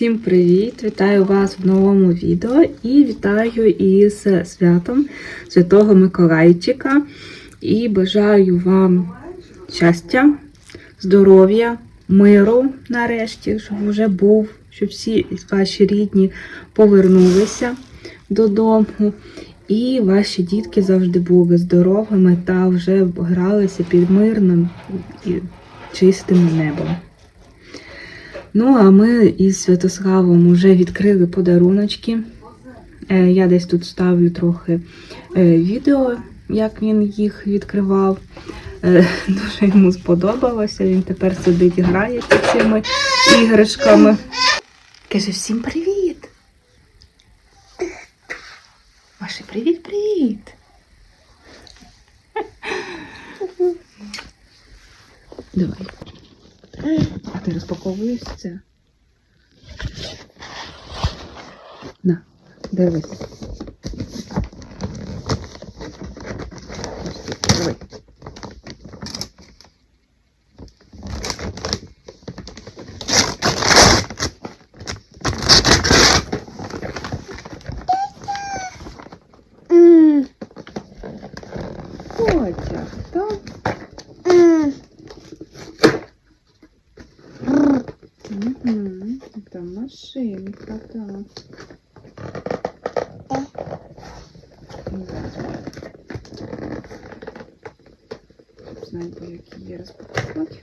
Всім привіт! Вітаю вас в новому відео і вітаю із святом Святого Миколайчика. І бажаю вам щастя, здоров'я, миру нарешті, щоб вже був, щоб всі ваші рідні повернулися додому. І ваші дітки завжди були здоровими та вже гралися під мирним і чистим небом. Ну, а ми із Святославом вже відкрили подаруночки. Е, Я десь тут ставлю трохи е, відео, як він їх відкривав. Е, Дуже йому сподобалося. Він тепер сидить і грає цими іграшками. Каже, всім привіт! Маші, привіт-привіт! Давай. А ти розпаковуєш це? На, дивись. Давай. Потяг, так? Угу. Там машинка, так. Знаю, як її розпакувати.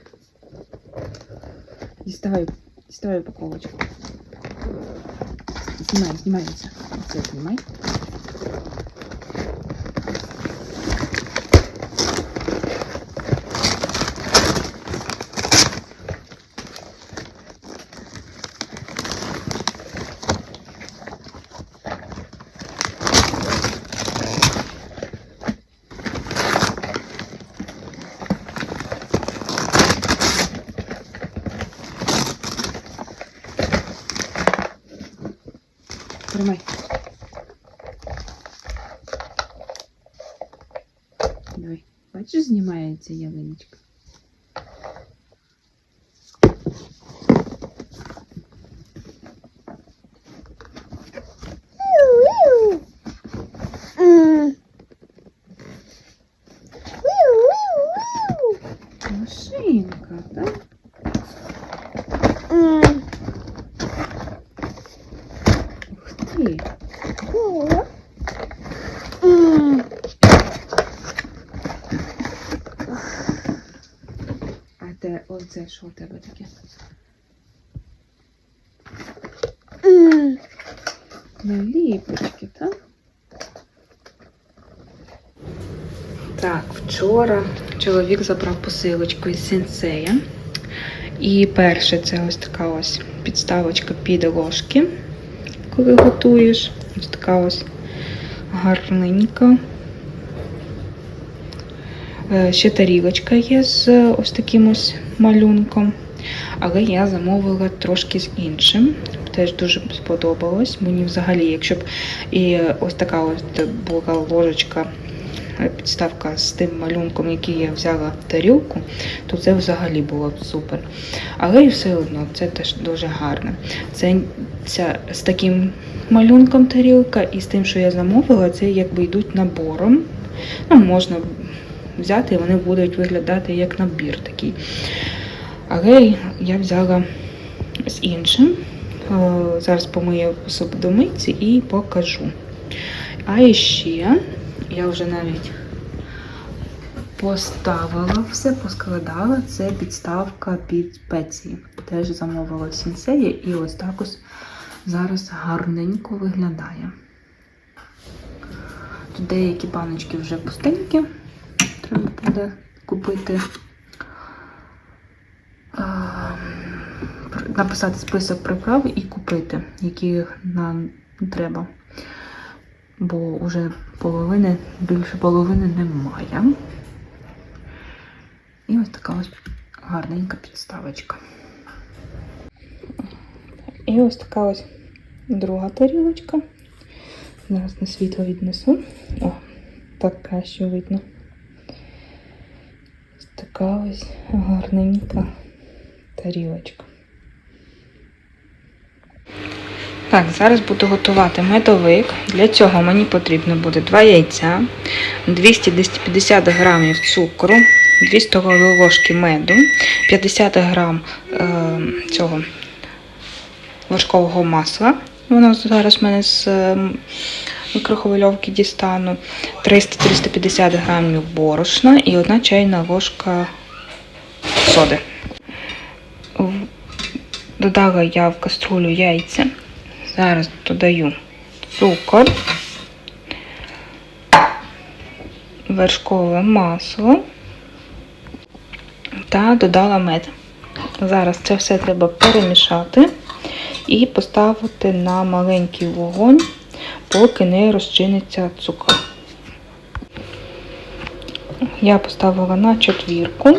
Діставай, діставай упаковочку. Знімай, знімається. Оце знімай. Тримай. Давай. Бачиш, знімається ялиночка. Машинка, так? Ух. А те оце що у тебе таке? Наліпочки, так? Так, вчора чоловік забрав посилочку із сенсея. І перше це ось така ось підставочка під ложки, коли готуєш. Ось така ось гарненька. Е, Ще тарілочка є з ось таким ось малюнком. Але я замовила трошки з іншим. Теж дуже сподобалось. Мені взагалі, якщо б і ось така ось була ложечка, підставка з тим малюнком, який я взяла в тарілку, то це взагалі було б супер. Але і все одно це теж дуже гарно. Це ця, з таким малюнком тарілка і з тим, що я замовила, це якби йдуть набором. Ну, можна взяти, і вони будуть виглядати як набір такий. Але я взяла з іншим. Е, Зараз помию посудомийці і покажу. А ще я вже навіть поставила все, поскладала. Це підставка під спеції. Теж замовила сінсея і ось так ось зараз гарненько виглядає. Тут деякі баночки вже пустенькі. Треба буде купити. Написати список приправ і купити, які нам треба. Бо вже половини, більше половини немає. І ось така ось гарненька підставочка. І ось така ось друга тарілочка. Зараз на світло віднесу. О, так краще видно. Ось така ось гарненька тарілочка. Так, зараз буду готувати медовик. Для цього мені потрібно буде 2 яйця, 200-250 грамів цукру, 2 столові ложки меду, 50 грам е, цього вершкового масла. Воно зараз в мене з е, мікрохвильовки дістану. 300-350 грамів борошна і 1 чайна ложка соди. Додала я в каструлю яйця. Зараз додаю цукор, вершкове масло та додала мед. Зараз це все треба перемішати і поставити на маленький вогонь, поки не розчиниться цукор. Я поставила на четвірку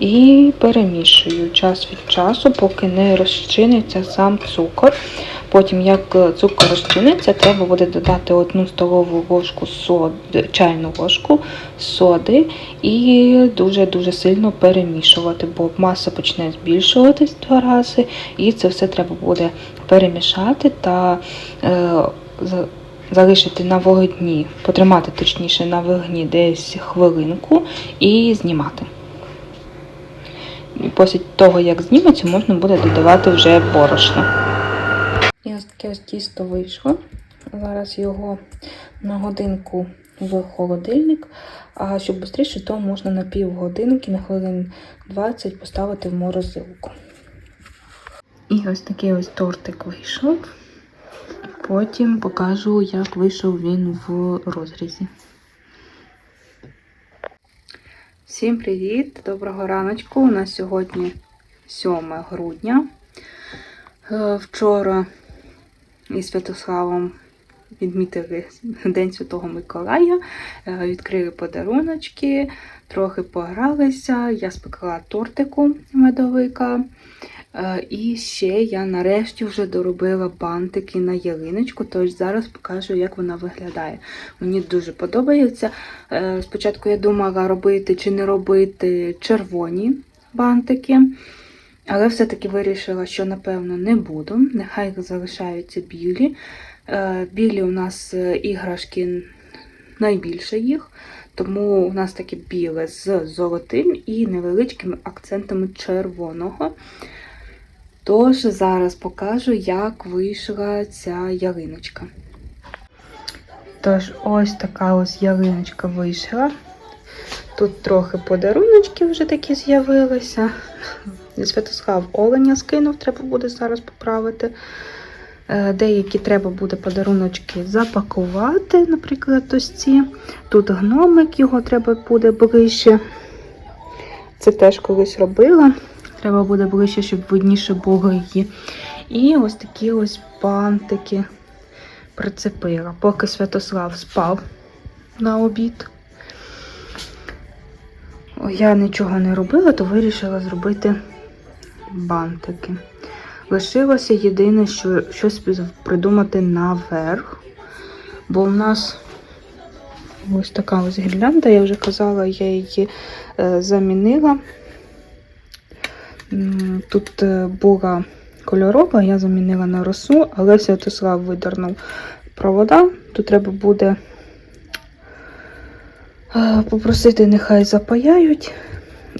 і перемішую час від часу, поки не розчиниться сам цукор. Потім, як е, цукор розчиниться, треба буде додати одну столову ложку соди, чайну ложку соди і дуже-дуже сильно перемішувати, бо маса почне збільшуватись два рази, і це все треба буде перемішати та е, залишити на вогні, потримати точніше на вогні десь хвилинку і знімати. Після того, як зніметься, можна буде додавати вже борошно. Таке тісто вийшло. Зараз його на годинку в холодильник. А щоб швидше, то можна на півгодинки, на хвилин 20 поставити в морозилку. І ось такий ось тортик вийшов. Потім покажу, як вийшов він в розрізі. Всім привіт! Доброго раночку. У нас сьогодні 7 грудня. Е, Вчора із Святославом відмітили День Святого Миколая, Е, відкрили подаруночки, трохи погралися. Я спекла тортику медовика. Е, І ще я нарешті вже доробила бантики на ялиночку, тож зараз покажу, як вона виглядає. Мені дуже подобається. Е, Спочатку я думала робити чи не робити червоні бантики, але все-таки вирішила, що напевно не буду. Нехай залишаються білі. Е, Білі у нас е, іграшки найбільше їх, тому у нас таке біле з золотим і невеличкими акцентами червоного. Тож зараз покажу, як вийшла ця ялиночка. Тож, ось така ось ялиночка вийшла. Тут трохи подаруночки вже такі з'явилися. Святослав оленя скинув, треба буде зараз поправити. Е, Деякі треба буде подаруночки запакувати, наприклад, ось ці. Тут гномик, його треба буде ближче. Це теж колись робила. Треба буде ближче, щоб видніше було її. І ось такі ось бантики прицепила. Поки Святослав спав на обід. Я нічого не робила, то вирішила зробити бантики. Лишилося єдине, що щось придумати наверх. Бо у нас ось така ось гірлянда, я вже казала, я її е, замінила. Тут е, була кольорова, я замінила на росу, але Святослав видернув провода. Тут треба буде е, попросити, нехай запаяють,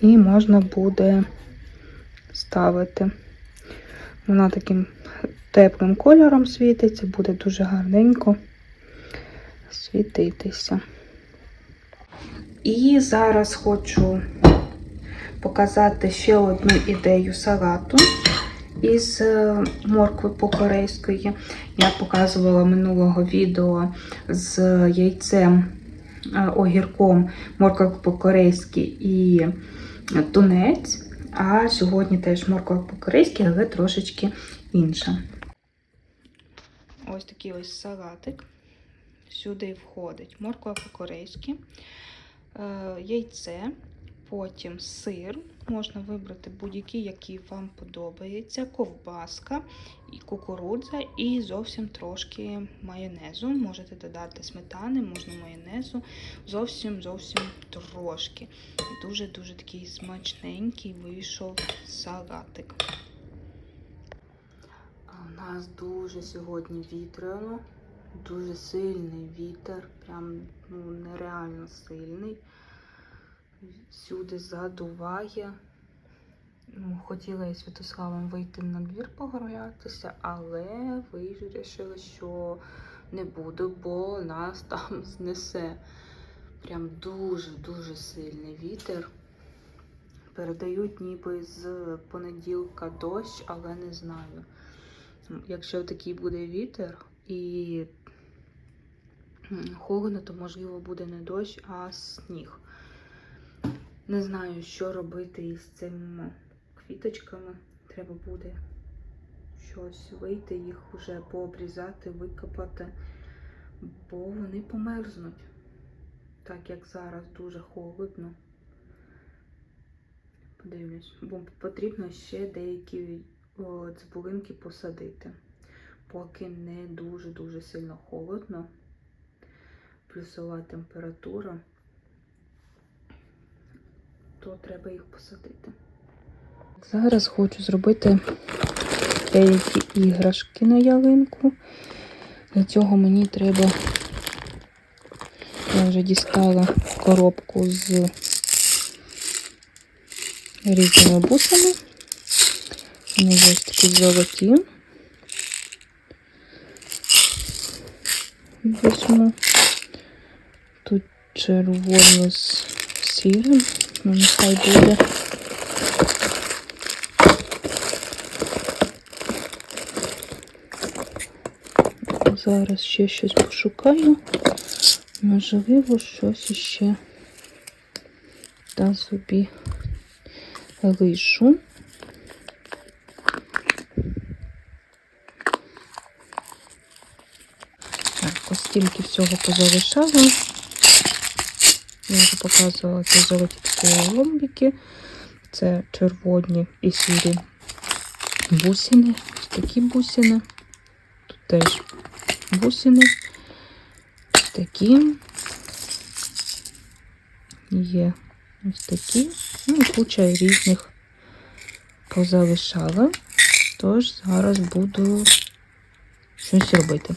і можна буде ставити. Вона таким теплим кольором світиться, буде дуже гарненько світитися. І зараз хочу показати ще одну ідею салату із е, моркви по-корейської. Я показувала минулого відео з яйцем, е, огірком, морква по-корейськи і тунець. А сьогодні теж морква по-корейськи, але трошечки інша. Ось такий ось салатик. Сюди входить морква по-корейськи, е, яйце, потім сир. Можна вибрати будь-який, який вам подобається, ковбаска, і кукурудза і зовсім трошки майонезу. Можете додати сметани, можна майонезу. Зовсім зовсім трошки. Дуже-дуже такий смачненький вийшов салатик. А нас дуже сьогодні вітряно, дуже сильний вітер, прям ну, нереально сильний. Всюди задуває. Ну, Хотіла я Святославом вийти на двір погулятися, але вирішили, що не буду, бо нас там знесе. Прям дуже-дуже сильний вітер. Передають ніби з понеділка дощ, але не знаю. Якщо такий буде вітер і холодно, то можливо буде не дощ, а сніг. Не знаю, що робити із цими квіточками. Треба буде щось вийти, їх вже пообрізати, викопати, бо вони померзнуть. Так як зараз дуже холодно. Подивлюсь, бо потрібно ще деякі о, цибулинки посадити, поки не дуже-дуже сильно холодно, плюсова температура, то треба їх посадити. Зараз хочу зробити деякі іграшки на ялинку. Для цього мені треба, я вже дістала коробку з різними бусами. Вони є такі золоті. Візьму. Тут червоно з сірим. Ну, нехай буде. Зараз ще щось пошукаю. Можливо, щось іще та собі лишу. Так, ось стільки всього позалишала. Я вже показувала ці золоті такі ломбики. Це червоні і сірі бусини. Ось такі бусини. Тут теж бусини. Ось такі. Є ось такі. Ну, і куча різних позалишала. Тож зараз буду щось робити.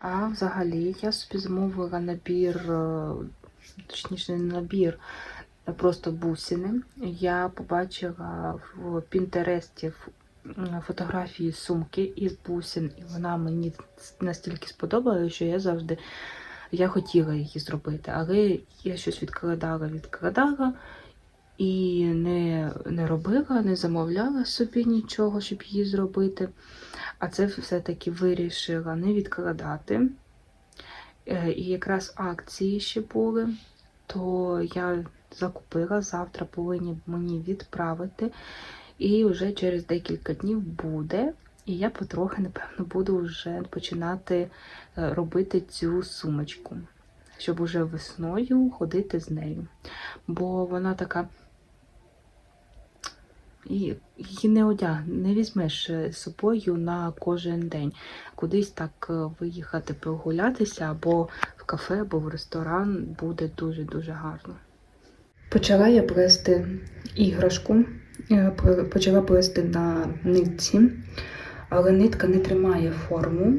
А взагалі я собі замовила набір, е, точніше, не набір, просто бусини. Я побачила в Пінтересті фотографії сумки із бусин, і вона мені настільки сподобалася, що я завжди я хотіла її зробити, але я щось відкладала, відкладала і не, не робила, не замовляла собі нічого, щоб її зробити. А це все-таки вирішила не відкладати. Е, І якраз акції ще були, то я закупила, завтра повинні мені відправити. І вже через декілька днів буде. І я потрохи, напевно, буду вже починати е, робити цю сумочку, щоб уже весною ходити з нею. Бо вона така. І не одяг, не візьмеш е, з собою на кожен день. Кудись так е, виїхати прогулятися, або в кафе, або в ресторан буде дуже-дуже гарно. Почала я плести іграшку, е, почала плести на нитці, але нитка не тримає форму.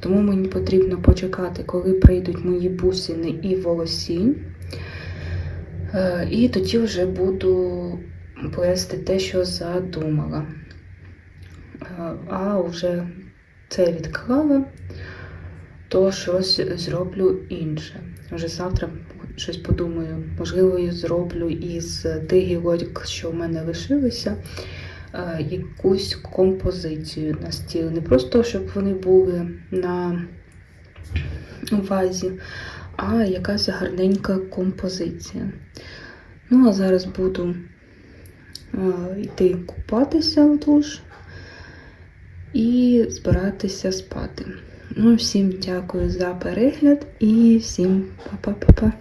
Тому мені потрібно почекати, коли прийдуть мої бусини і волосінь. І тоді вже буду плести те, що задумала. Е, А вже це відклала, то щось зроблю інше. Вже завтра щось подумаю. Можливо, я зроблю із тих гілочок, що в мене лишилися, е, якусь композицію на стіл. Не просто, щоб вони були на вазі, а якась гарненька композиція. Ну, а зараз буду йти купатися в душ і збиратися спати. Ну, всім дякую за перегляд і всім па-па-па-па.